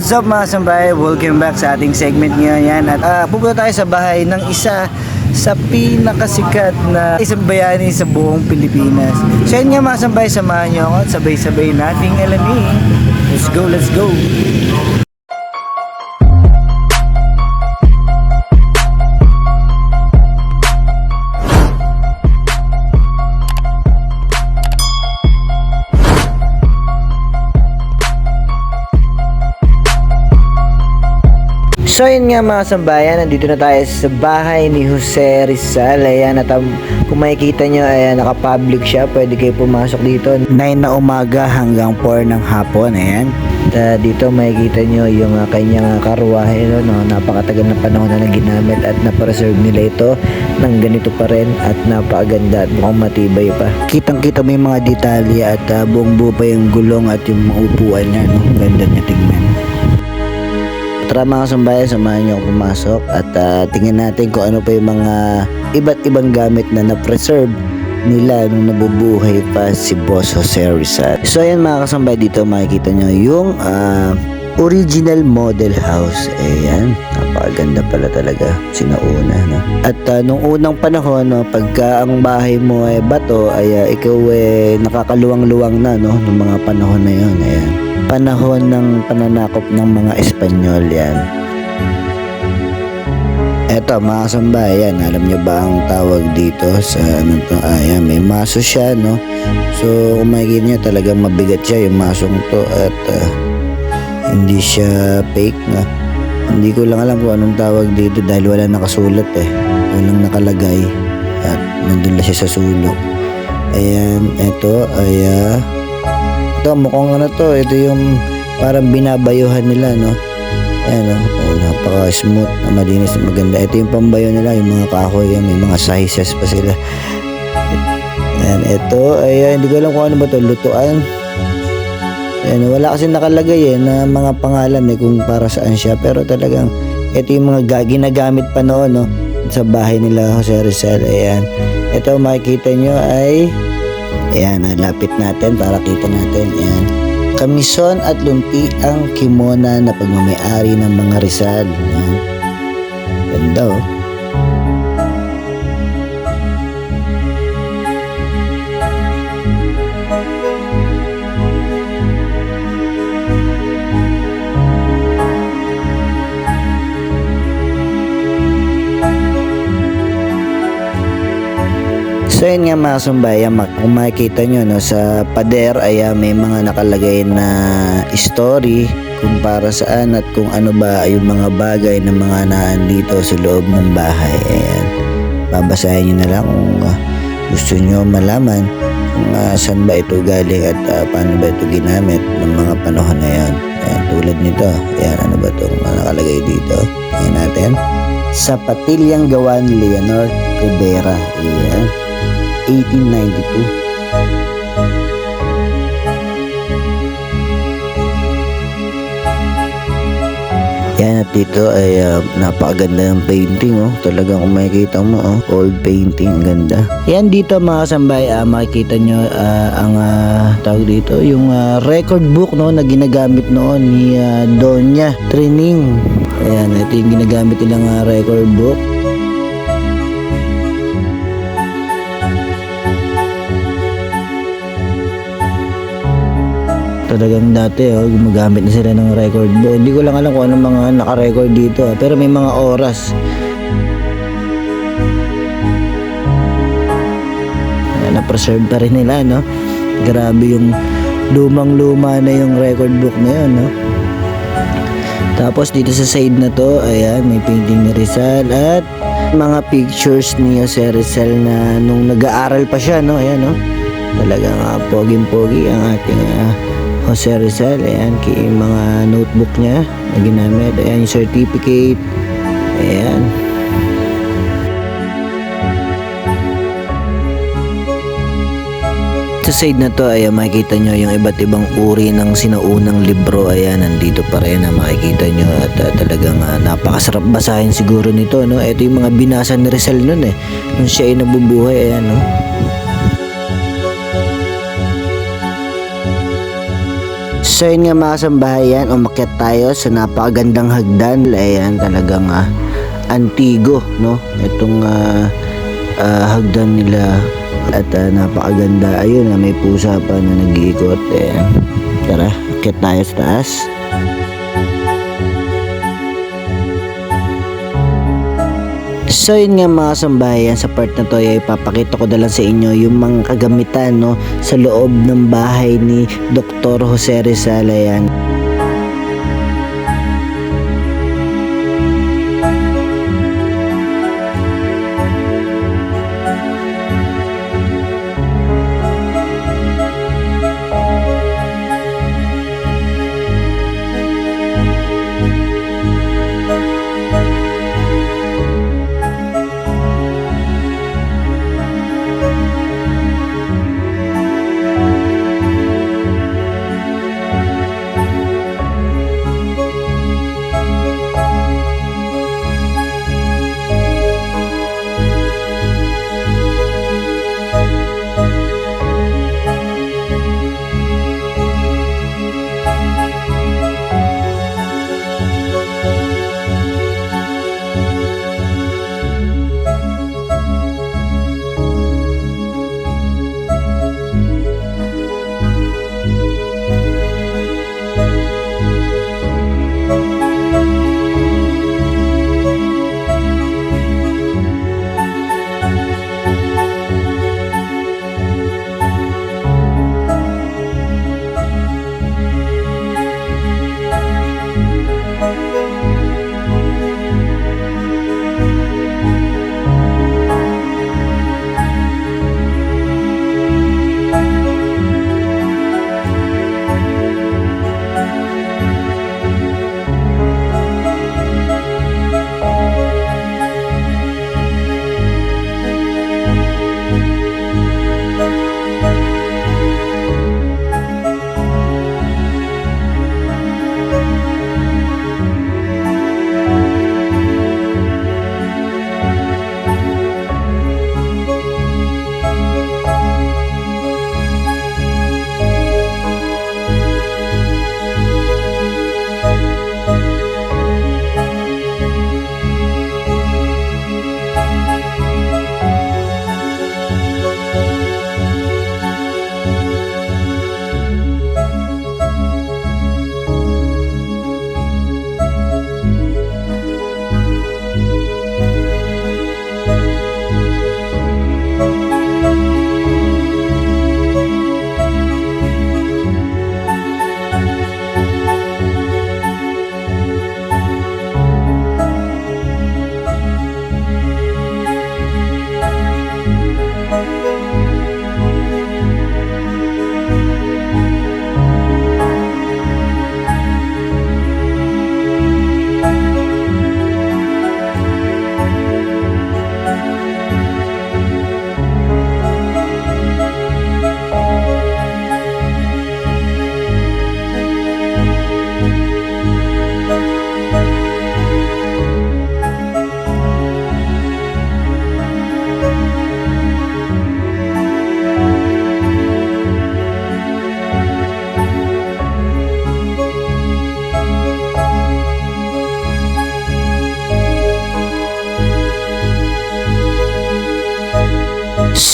What's up mga sambay? Welcome back sa ating segment ngayon yan. At ah, pupunta tayo sa bahay ng isa sa pinakasikat na isang bayani sa buong Pilipinas. So yun nga mga sambay, samahan niyo ako at sabay-sabay nating alamin. Let's go, let's go! So yun nga mga sambayan, nandito na tayo sa bahay ni Jose Rizal. Ayan, at um, kung makikita nyo, ayan, naka-public siya. Pwede kayo pumasok dito. 9 na umaga hanggang 4 ng hapon. Ayan. At uh, dito makikita nyo yung uh, kanyang uh, karwahe. No, no? Napakatagal na panahon na nang ginamit at napreserve nila ito ng ganito pa rin at napakaganda at mukhang matibay pa. Kitang kita mo yung mga detalye at uh, buong buo pa yung gulong at yung mga upuan niya. No? Ganda niya tingnan. Tara mga sambayan, samahan niyo pumasok at ah, tingnan natin kung ano pa yung mga iba't ibang gamit na na-preserve nila nung nabubuhay pa si Boss Jose Rizal. So ayan mga kasambay dito makikita nyo yung ah, original model house. Ayan, napakaganda pala talaga sinauna. No? At ah, nung unang panahon, no, pagka ang bahay mo ay bato, ay ah, ikaw eh nakakaluwang-luwang na no, nung mga panahon na yun. Ayan panahon ng pananakop ng mga Espanyol yan. Eto mga sambayan, alam nyo ba ang tawag dito sa ano to? Ayan, may maso siya, no? So, kung makikita nyo, talagang mabigat siya yung masong to at ah, hindi siya fake, no? Hindi ko lang alam kung anong tawag dito dahil wala nakasulat eh. Walang nakalagay at nandun lang siya sa sulok. Ayan, eto ay ah, ito mukhang ano to, ito yung parang binabayuhan nila, no? Ayan, no? Oh, napaka smooth, na malinis, maganda. Ito yung pambayo nila, yung mga kahoy, may mga sizes pa sila. Ayan, ito, ayan, hindi ko alam kung ano ba to, lutuan. Ayan, wala kasi nakalagay eh, na mga pangalan eh, kung para saan siya. Pero talagang, ito yung mga ga- ginagamit pa noon, no? Sa bahay nila, Jose Rizal, ayan. Ito, makikita nyo ay Ayan, lapit natin para kita natin. Ayan. Kamison at lunti ang kimona na pagmamayari ng mga Rizal. Ayan. Ganda oh. So yun nga mga sumbayan, kung makikita nyo no, sa pader ay ah, may mga nakalagay na story kung para saan at kung ano ba yung mga bagay na mga naan dito sa loob ng bahay. Ayan. Babasahin nyo na lang kung ah, gusto nyo malaman kung ah, saan ba ito galing at ah, paano ba ito ginamit ng mga panahon na yan. Ayan, tulad nito. Ayan, ano ba itong nakalagay dito? Ayan natin. Sa Patilyang Gawan Leonor Rivera. Ayan. 1892. Yan at dito ay uh, napakaganda ng painting oh. Talagang kung makikita mo oh, old painting ang ganda. Yan dito mga sambay, ah, makikita nyo ah, ang ah, tawag dito, yung ah, record book no na ginagamit noon ni ah, Donya Trining. Ayan, ito yung ginagamit nilang ah, record book. Talagang dati oh, gumagamit na sila ng record book. Hindi ko lang alam kung anong mga naka-record dito ah, pero may mga oras. Na-preserve pa rin nila, no? Grabe yung lumang-luma na yung record book na yun, no? Tapos dito sa side na to, ayan, may painting ni Rizal at mga pictures ni Jose Rizal na nung nag-aaral pa siya, no? Ayan, no? Talagang uh, poging-pogi ang ating ah, Jose Rizal. Ayan, yung mga notebook niya na ginamit. Ayan, yung certificate. Ayan. Sa side na to ay makikita nyo yung iba't ibang uri ng sinaunang libro. Ayan, nandito pa rin na makikita nyo at ah, talagang ah, napakasarap basahin siguro nito. No? Ito yung mga binasa ni Rizal nun eh. Nung siya ay nabubuhay. Ayan, no? So yun nga mga kasambahayan, umakyat tayo sa napakagandang hagdan. Ayan, talagang ah, antigo, no? Itong ah, ah, hagdan nila at ah, napakaganda. Ayun, ah, may pusa pa na nag-iikot. Ayan. Tara, akyat tayo sa taas. So yun nga mga sambahayan, sa part na to ay ipapakita ko na lang sa inyo yung mga kagamitan no, sa loob ng bahay ni Dr. Jose Rizal. Ayan.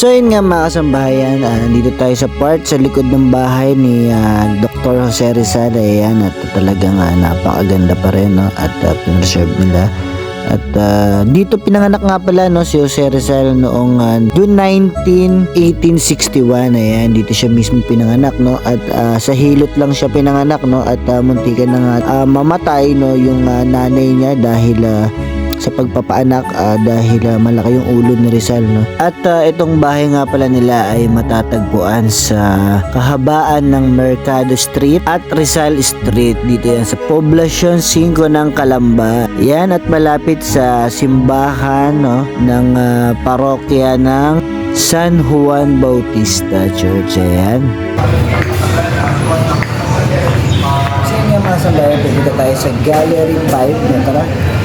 So yun nga mga kasambahayan, ah, nandito tayo sa part sa likod ng bahay ni ah, Dr. Jose Rizal. Ayan, at talagang ah, napakaganda pa rin no? at uh, pinreserve nila. At ah, dito pinanganak nga pala no, si Jose Rizal noong ah, June 19, 1861. Ayan, dito siya mismo pinanganak no at ah, sa hilot lang siya pinanganak no at uh, muntikan na nga ah, mamatay no yung ah, nanay niya dahil ah, sa pagpapaanak ah, dahil ah, malaki yung ulo ni Rizal no. At ah, itong bahay nga pala nila ay matatagpuan sa kahabaan ng Mercado Street at Rizal Street dito yan sa Poblacion 5 ng Calamba. Yan at malapit sa simbahan no ng ah, parokya ng San Juan Bautista Church. Ayan. Sa inyo mga sambayan, pupunta tayo sa Gallery 5 na tara.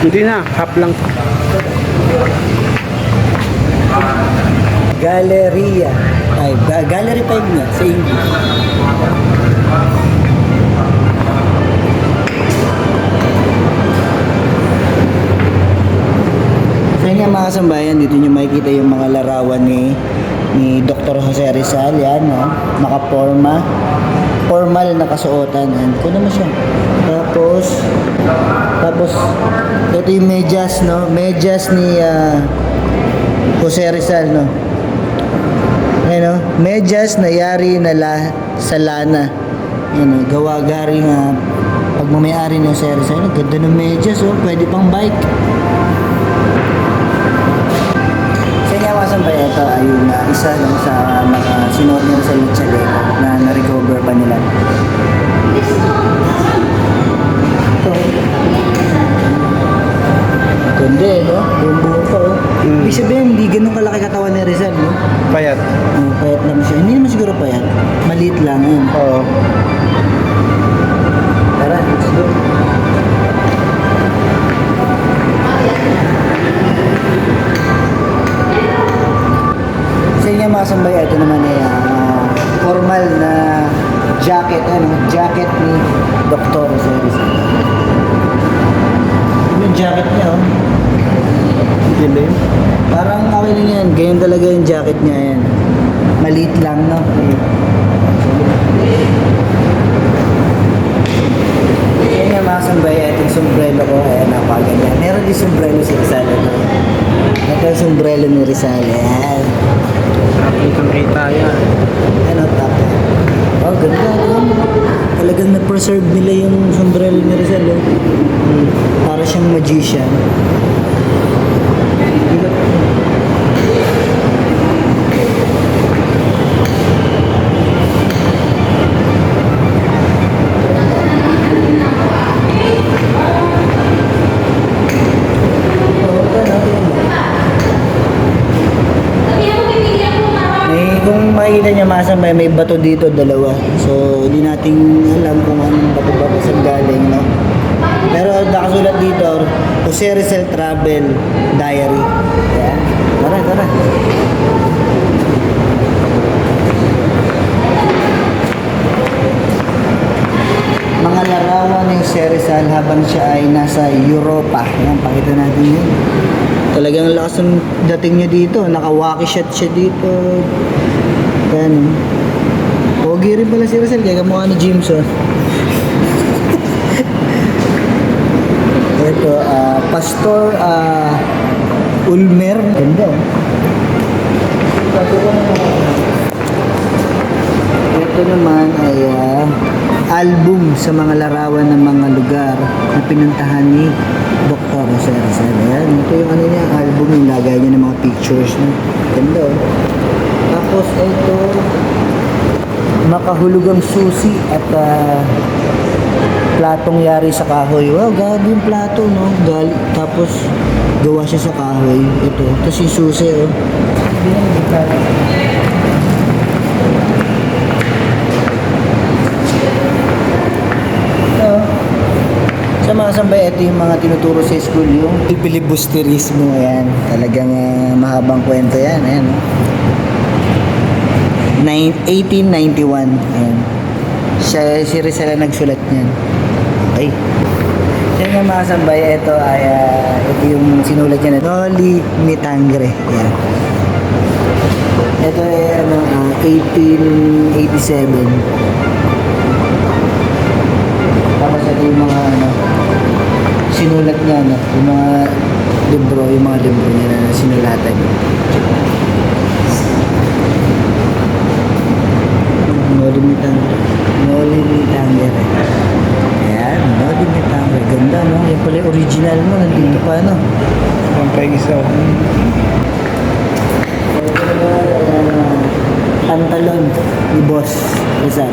Hindi na, half lang. Galleria 5. Ga- Gallery 5 nga, sa English. Yun nga mga kasambayan, dito nyo makikita yung mga larawan ni ni Dr. Jose Rizal, yan, no? naka-forma, formal na kasuotan, yan. Kuno mo siya. Tapos, tapos, ito yung medyas, no? Medyas ni ah, Jose Rizal, no? Ano, medyas na yari na la, sa lana. Yan, oh, gawa-gari nga pagmamayari ni Jose Rizal. Ganda ng medyas, oh. Pwede pang bike. Ito ay yung uh, isa lang sa mga sinuot nila sa Luchale na na-recover pa nila. Ito. Ganda eh, no? Buong buo pa, oh. Mm. Ibig sabihin, hindi ganun kalaki katawan ni Rizal, no? Payat. Oh, payat lang siya. Hindi naman siguro payat. Maliit lang, yun. Oo. Tara, let's go. Mga sambay, ito naman ay ah, formal na jacket, ano, jacket ni Dr. Osiris. Yung jacket niya, oh. Hindi. Parang okay lang yan. Ganyan talaga yung jacket niya yan. Maliit lang, no? Yan nga mga sambay, itong sombrero ko, ayan, napakaganda. Meron din sombrero si Rizal. Ito, ito yung sombrero ni Rizal. Ayan. Kitang kita yan. Ano, top. Oh, ganda. Talagang na-preserve nila yung sombrero ni Rizal. Oh. Hmm. Para siyang magician. Oh, kung makikita niya masambay, may bato dito, dalawa. So, hindi natin alam kung anong bato ba saan galing, no? Pero nakasulat dito, Jose Rizal Travel Diary. Ayan. Tara, tara. Mga larawan ni Jose Rizal habang siya ay nasa Europa. Ayan, pakita natin yun. Talagang lakas ng dating niya dito. Nakawaki shot siya dito. Yan. Pogi rin pala si Rizal. Kaya kamukha ni James, oh. Ito, ah, Pastor ah, Ulmer. Ganda, oh. Ito naman ay ah, album sa mga larawan ng mga lugar na pinuntahan ni Dr. Jose Rizal. Ayan, ito yung ano niya, album yung lagay niya ng mga pictures. No? Ganda oh. Tapos ito, makahulugang susi at ah, platong yari sa kahoy. Wow, gabi yung plato, no? Gal tapos, gawa siya sa kahoy. Ito. Tapos yung susi, oh. Sa mga sambay, ito yung mga tinuturo sa school, yung filibusterismo. Ayan. Talagang ah, mahabang kwento yan. Ayan. oh. Nine- 1891. Ayan. Siya, si Rizal ang nagsulat niyan. Okay. Yan nga mga sambay, ito ay ah, ito yung sinulat niya na Noli Mitangre. Yan. Ito ay ano, ah, 1887. Tapos ito yung mga ano, sinulat niya, no? yung mga libro, yung mga libro niya na sinulatan niya. Noli Mitangre. Noli Mitangre. Ayan, Noli Mitangre. Ganda, no? Yan pala original mo. Nandito pa, no? Pampay isa. Pantalon ni Boss Rizal.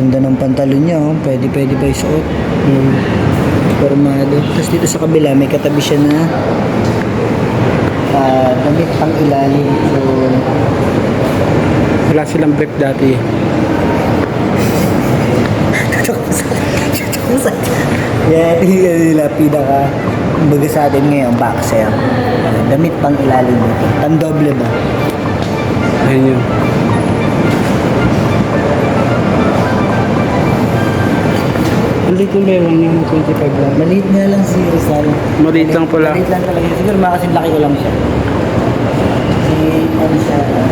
Paganda ng pantalon niya, oh. pwede pwede pa isuot. Hmm. Formado. Tapos dito sa kabila, may katabi siya na ah, damit pang ilalim. So, Wala silang brief dati. Yan, yan nila pinaka kumbaga sa atin ngayon, boxer. Damit pang ilalim dito. Tandoble ba? Ayun yun. Ko meron yung 25 lang. Maliit nga lang si Rizal. Maliit lang pala. Maliit lang talaga. Siguro mga kasing laki ko lang siya. Si, ano siya, uh,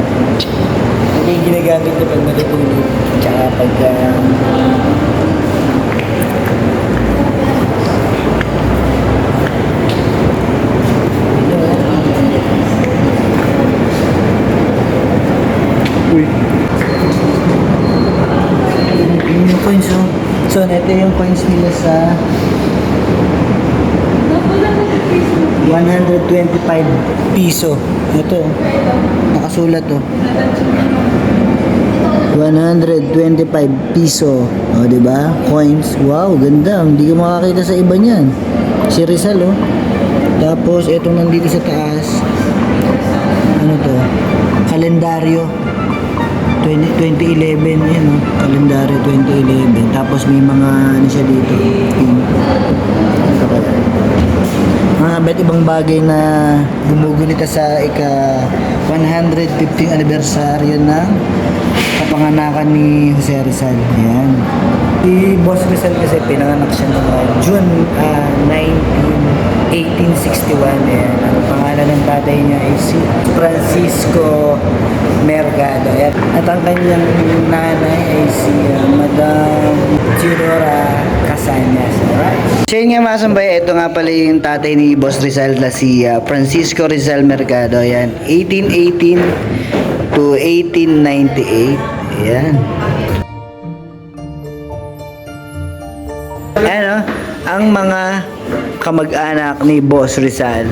ito yung ginagamit niya pag natutulog. Tsaka pag, uh, Uy. yun yung coins, oh. So, coins nila sa 125 piso. Ito, oh. nakasulat oh. 125 piso. O, di ba? Coins. Wow, ganda. Hindi ka makakita sa iba niyan. Si Rizal, oh. Tapos, itong nandito sa taas. Ano to? Kalendaryo. 20, 2011, yun oh. Kalendaryo 2011. Tapos, may mga, ano siya dito. Kaya? mga bet ibang bagay na gumugunita sa ika 115 anibersaryo ng kapanganakan ni Jose Rizal. Ayan. Si Boss Rizal kasi pinanganak siya noong uh, June ah, 19, 1861. Ayan. Ang pangalan ng tatay niya ay si Francisco Mercado. At ang kanyang nanay ay si ah, Madam Theodora Casañas. Alright. So nga mga sambay, ito nga pala yung tatay ni Boss Rizal na si ah, Francisco Rizal Mercado. Ayan. 1818 to 1898. Ayan. Ano, ang mga kamag-anak ni Boss Rizal.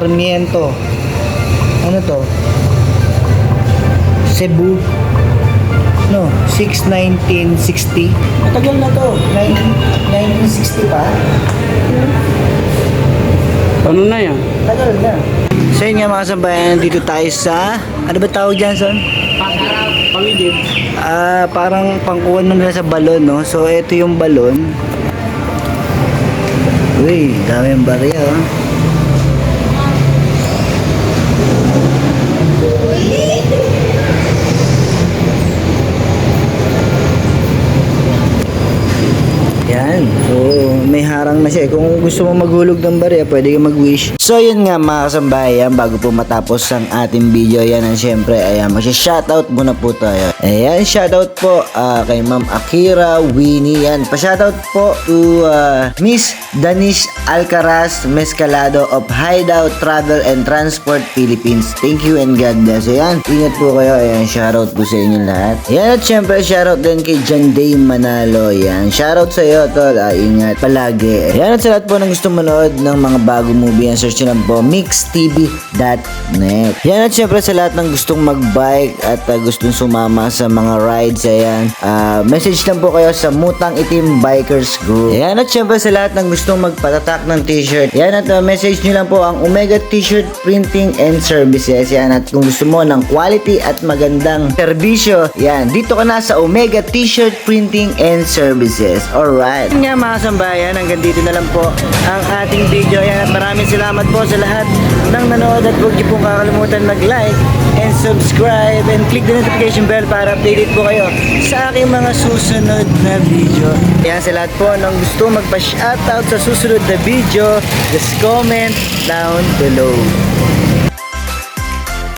Sarmiento. Ano to? Cebu. No, 61960. Matagal na to. 19, 1960 pa. Ano na yan? Tagal na. So yun nga mga sambayan, dito tayo sa, ano ba tawag dyan, son? Pangigib. Ah, parang pangkuhan mo nila sa balon, no? So, ito yung balon. Uy, dami yung barya, oh. Yan. So, may harang na siya. Kung gusto mo maghulog ng barya, pwede ka mag-wish. So, yun nga mga kasambayan, bago po matapos ang ating video, yan ang syempre, ayan, magsha-shoutout muna po tayo. Ayan, shoutout po ah, kay Ma'am Akira Winnie, yan. Pa-shoutout po to ah, Miss Danish Alcaraz Mescalado of Hideout Travel and Transport Philippines. Thank you and God bless. Ayan, ingat po kayo. Ayan, shoutout po sa inyo lahat. Ayan, at syempre, shoutout din kay John Day Manalo. Ayan, shoutout sa iyo, tol. Ah, ingat palagi. At sa lahat po ng gusto manood ng mga bago movie, yan, search nyo lang po mixtv.net. Yan, at syempre sa lahat ng gustong magbike at ah, gustong sumama sa mga rides, ayan, ah, message lang po kayo sa Mutang Itim Bikers Group. Ayan, at syempre sa lahat ng gustong magpatatak ng t-shirt, yan, at ah, message nyo lang po ang Omega T-shirt Printing and Services. Yan, at kung gusto mo ng quality at magandang serbisyo, yan, dito ka na sa Omega T-shirt Printing and Services. Alright. Yan mga sambayan, hanggang dito dito na lang po ang ating video. Ayan, at maraming salamat po sa lahat ng nanood at huwag niyo pong kakalimutan mag-like and subscribe and click the notification bell para updated po kayo sa aking mga susunod na video. Ayan, sa lahat po ng gusto magpa-shoutout sa susunod na video, just comment down below.